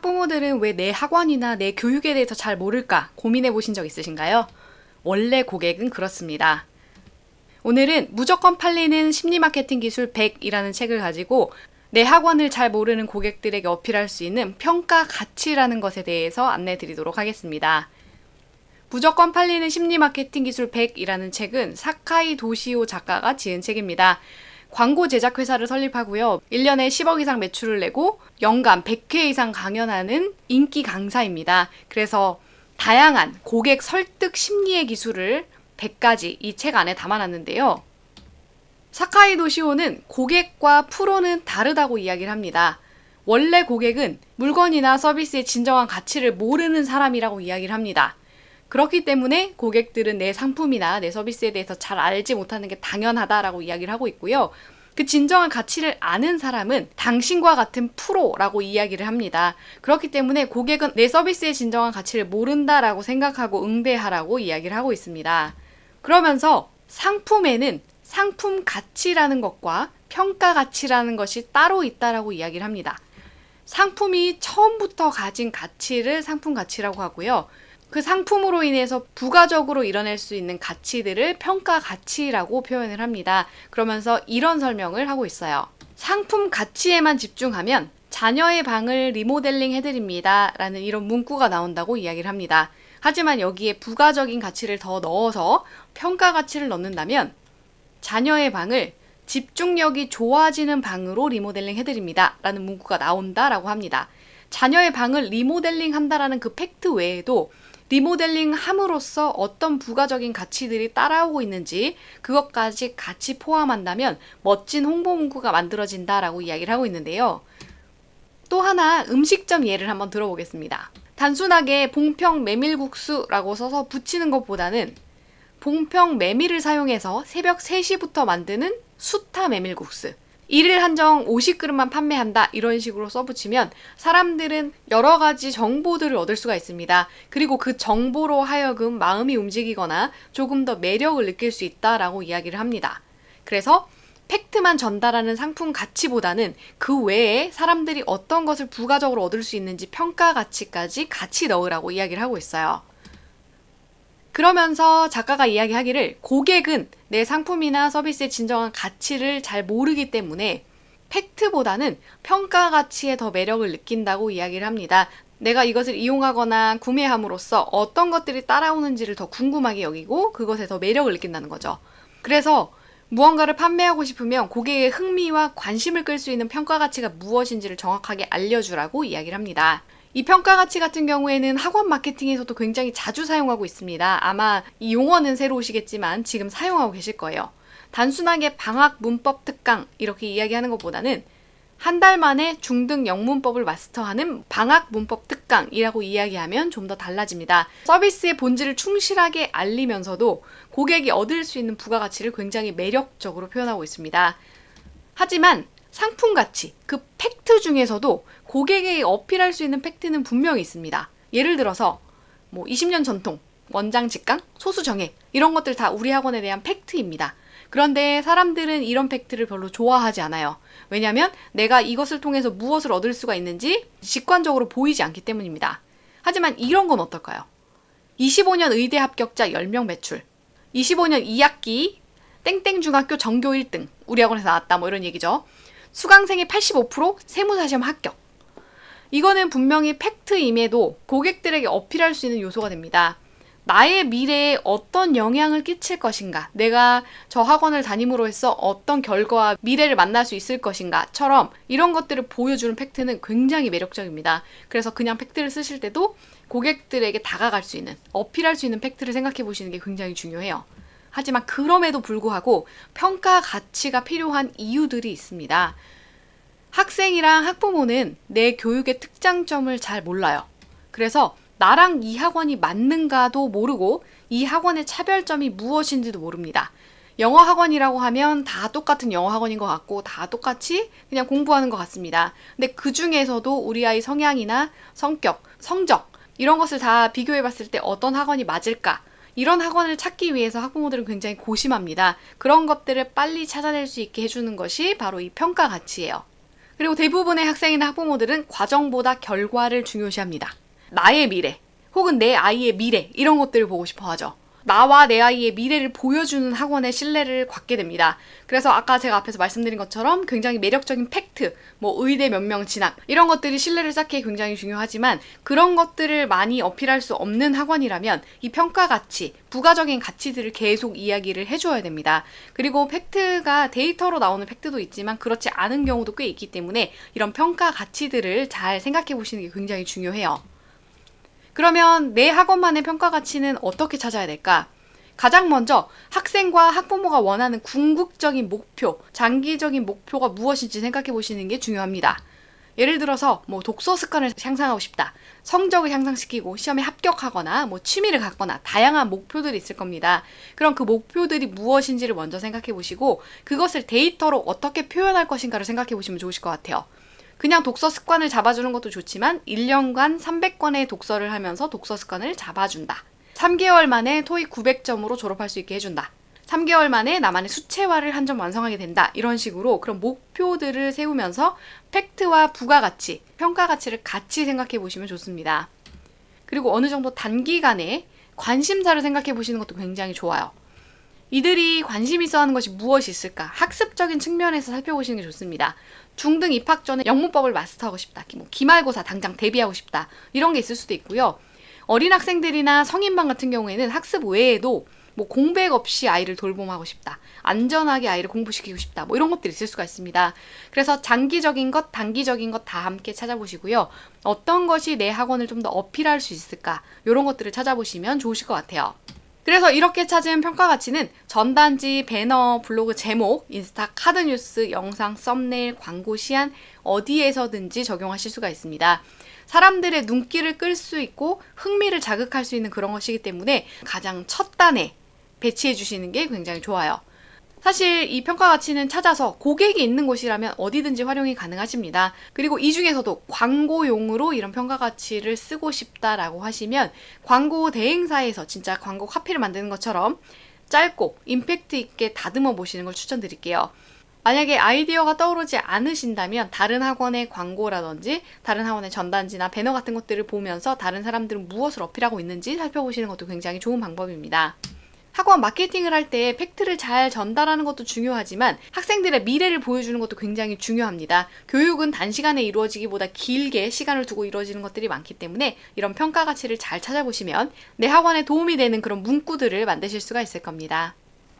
학부모들은 왜 내 학원이나 내 교육에 대해서 잘 모를까 고민해 보신 적 있으신가요? 원래 고객은 그렇습니다. 오늘은 무조건 팔리는 심리 마케팅 기술 100이라는 책을 가지고 내 학원을 잘 모르는 고객들에게 어필할 수 있는 평가 가치라는 것에 대해서 안내 드리도록 하겠습니다. 무조건 팔리는 심리 마케팅 기술 100이라는 책은 사카이 도시오 작가가 지은 책입니다. 광고 제작 회사를 설립하고요. 1년에 10억 이상 매출을 내고 연간 100회 이상 강연하는 인기 강사입니다. 그래서 다양한 고객 설득 심리의 기술을 100가지 이 책 안에 담아놨는데요. 사카이 도시오는 고객과 프로는 다르다고 이야기를 합니다. 원래 고객은 물건이나 서비스의 진정한 가치를 모르는 사람이라고 이야기를 합니다. 그렇기 때문에 고객들은 내 상품이나 내 서비스에 대해서 잘 알지 못하는 게 당연하다라고 이야기를 하고 있고요. 그 진정한 가치를 아는 사람은 당신과 같은 프로라고 이야기를 합니다. 그렇기 때문에 고객은 내 서비스의 진정한 가치를 모른다라고 생각하고 응대하라고 이야기를 하고 있습니다. 그러면서 상품에는 상품 가치라는 것과 평가 가치라는 것이 따로 있다라고 이야기를 합니다. 상품이 처음부터 가진 가치를 상품 가치라고 하고요. 그 상품으로 인해서 부가적으로 일어날 수 있는 가치들을 평가 가치라고 표현을 합니다. 그러면서 이런 설명을 하고 있어요. 상품 가치에만 집중하면 자녀의 방을 리모델링 해드립니다. 라는 이런 문구가 나온다고 이야기를 합니다. 하지만 여기에 부가적인 가치를 더 넣어서 평가 가치를 넣는다면 자녀의 방을 집중력이 좋아지는 방으로 리모델링 해드립니다. 라는 문구가 나온다라고 합니다. 자녀의 방을 리모델링 한다라는 그 팩트 외에도 리모델링 함으로써 어떤 부가적인 가치들이 따라오고 있는지 그것까지 같이 포함한다면 멋진 홍보 문구가 만들어진다라고 이야기를 하고 있는데요. 또 하나 음식점 예를 한번 들어보겠습니다. 단순하게 봉평 메밀국수라고 써서 붙이는 것보다는 봉평 메밀을 사용해서 새벽 3시부터 만드는 수타 메밀국수. 일일 한정 50그릇만 판매한다 이런 식으로 써붙이면 사람들은 여러 가지 정보들을 얻을 수가 있습니다. 그리고 그 정보로 하여금 마음이 움직이거나 조금 더 매력을 느낄 수 있다라고 이야기를 합니다. 그래서 팩트만 전달하는 상품 가치보다는 그 외에 사람들이 어떤 것을 부가적으로 얻을 수 있는지 평가 가치까지 같이 넣으라고 이야기를 하고 있어요. 그러면서 작가가 이야기하기를 고객은 내 상품이나 서비스의 진정한 가치를 잘 모르기 때문에 팩트보다는 평가 가치에 더 매력을 느낀다고 이야기를 합니다. 내가 이것을 이용하거나 구매함으로써 어떤 것들이 따라오는지를 더 궁금하게 여기고 그것에 더 매력을 느낀다는 거죠. 그래서 무언가를 판매하고 싶으면 고객의 흥미와 관심을 끌 수 있는 평가 가치가 무엇인지를 정확하게 알려주라고 이야기를 합니다. 이 평가 가치 같은 경우에는 학원 마케팅에서도 굉장히 자주 사용하고 있습니다. 아마 이 용어는 새로 오시겠지만 지금 사용하고 계실 거예요. 단순하게 방학 문법 특강 이렇게 이야기하는 것보다는 한 달 만에 중등 영문법을 마스터하는 방학 문법 특강이라고 이야기하면 좀 더 달라집니다. 서비스의 본질을 충실하게 알리면서도 고객이 얻을 수 있는 부가가치를 굉장히 매력적으로 표현하고 있습니다. 하지만 상품 가치, 그 팩트 중에서도 고객에게 어필할 수 있는 팩트는 분명히 있습니다. 예를 들어서 뭐 20년 전통, 원장 직강, 소수 정액 이런 것들 다 우리 학원에 대한 팩트입니다. 그런데 사람들은 이런 팩트를 별로 좋아하지 않아요. 왜냐하면 내가 이것을 통해서 무엇을 얻을 수가 있는지 직관적으로 보이지 않기 때문입니다. 하지만 이런 건 어떨까요? 25년 의대 합격자 10명 매출, 25년 2학기 땡땡 중학교 전교 1등 우리 학원에서 나왔다 뭐 이런 얘기죠. 수강생의 85% 세무사시험 합격. 이거는 분명히 팩트임에도 고객들에게 어필할 수 있는 요소가 됩니다. 나의 미래에 어떤 영향을 끼칠 것인가, 내가 저 학원을 다님으로 해서 어떤 결과와 미래를 만날 수 있을 것인가처럼 이런 것들을 보여주는 팩트는 굉장히 매력적입니다. 그래서 그냥 팩트를 쓰실 때도 고객들에게 다가갈 수 있는, 어필할 수 있는 팩트를 생각해 보시는 게 굉장히 중요해요. 하지만 그럼에도 불구하고 평가 가치가 필요한 이유들이 있습니다. 학생이랑 학부모는 내 교육의 특장점을 잘 몰라요. 그래서 나랑 이 학원이 맞는가도 모르고 이 학원의 차별점이 무엇인지도 모릅니다. 영어 학원이라고 하면 다 똑같은 영어 학원인 것 같고 다 똑같이 그냥 공부하는 것 같습니다. 근데 그 중에서도 우리 아이 성향이나 성격, 성적 이런 것을 다 비교해 봤을 때 어떤 학원이 맞을까? 이런 학원을 찾기 위해서 학부모들은 굉장히 고심합니다. 그런 것들을 빨리 찾아낼 수 있게 해주는 것이 바로 이 평가 가치예요. 그리고 대부분의 학생이나 학부모들은 과정보다 결과를 중요시합니다. 나의 미래, 혹은 내 아이의 미래, 이런 것들을 보고 싶어 하죠. 나와 내 아이의 미래를 보여주는 학원에 신뢰를 갖게 됩니다. 그래서 아까 제가 앞에서 말씀드린 것처럼 굉장히 매력적인 팩트, 뭐 의대 몇 명 진학, 이런 것들이 신뢰를 쌓기에 굉장히 중요하지만 그런 것들을 많이 어필할 수 없는 학원이라면 이 평가 가치, 부가적인 가치들을 계속 이야기를 해줘야 됩니다. 그리고 팩트가 데이터로 나오는 팩트도 있지만 그렇지 않은 경우도 꽤 있기 때문에 이런 평가 가치들을 잘 생각해 보시는 게 굉장히 중요해요. 그러면 내 학원만의 평가 가치는 어떻게 찾아야 될까? 가장 먼저 학생과 학부모가 원하는 궁극적인 목표, 장기적인 목표가 무엇인지 생각해 보시는 게 중요합니다. 예를 들어서 뭐 독서 습관을 향상하고 싶다. 성적을 향상시키고 시험에 합격하거나 뭐 취미를 갖거나 다양한 목표들이 있을 겁니다. 그럼 그 목표들이 무엇인지를 먼저 생각해 보시고 그것을 데이터로 어떻게 표현할 것인가를 생각해 보시면 좋으실 것 같아요. 그냥 독서 습관을 잡아주는 것도 좋지만 1년간 300권의 독서를 하면서 독서 습관을 잡아준다. 3개월 만에 토익 900점으로 졸업할 수 있게 해준다. 3개월 만에 나만의 수채화를 한 점 완성하게 된다. 이런 식으로 그런 목표들을 세우면서 팩트와 부가가치, 평가가치를 같이 생각해 보시면 좋습니다. 그리고 어느 정도 단기간에 관심사를 생각해 보시는 것도 굉장히 좋아요. 이들이 관심 있어 하는 것이 무엇이 있을까? 학습적인 측면에서 살펴보시는 게 좋습니다. 중등 입학 전에 영문법을 마스터하고 싶다. 뭐 기말고사 당장 대비하고 싶다. 이런 게 있을 수도 있고요. 어린 학생들이나 성인반 같은 경우에는 학습 외에도 뭐 공백 없이 아이를 돌봄하고 싶다. 안전하게 아이를 공부시키고 싶다. 뭐 이런 것들이 있을 수가 있습니다. 그래서 장기적인 것, 단기적인 것 다 함께 찾아보시고요. 어떤 것이 내 학원을 좀 더 어필할 수 있을까? 이런 것들을 찾아보시면 좋으실 것 같아요. 그래서 이렇게 찾은 평가 가치는 전단지, 배너, 블로그 제목, 인스타 카드 뉴스, 영상, 썸네일, 광고 시안 어디에서든지 적용하실 수가 있습니다. 사람들의 눈길을 끌 수 있고 흥미를 자극할 수 있는 그런 것이기 때문에 가장 첫 단에 배치해 주시는 게 굉장히 좋아요. 사실 이 평가 가치는 찾아서 고객이 있는 곳이라면 어디든지 활용이 가능하십니다. 그리고 이 중에서도 광고용으로 이런 평가 가치를 쓰고 싶다라고 하시면 광고 대행사에서 진짜 광고 카피를 만드는 것처럼 짧고 임팩트 있게 다듬어 보시는 걸 추천드릴게요. 만약에 아이디어가 떠오르지 않으신다면 다른 학원의 광고라든지 다른 학원의 전단지나 배너 같은 것들을 보면서 다른 사람들은 무엇을 어필하고 있는지 살펴보시는 것도 굉장히 좋은 방법입니다. 학원 마케팅을 할 때 팩트를 잘 전달하는 것도 중요하지만 학생들의 미래를 보여주는 것도 굉장히 중요합니다. 교육은 단시간에 이루어지기보다 길게 시간을 두고 이루어지는 것들이 많기 때문에 이런 평가 가치를 잘 찾아보시면 내 학원에 도움이 되는 그런 문구들을 만드실 수가 있을 겁니다.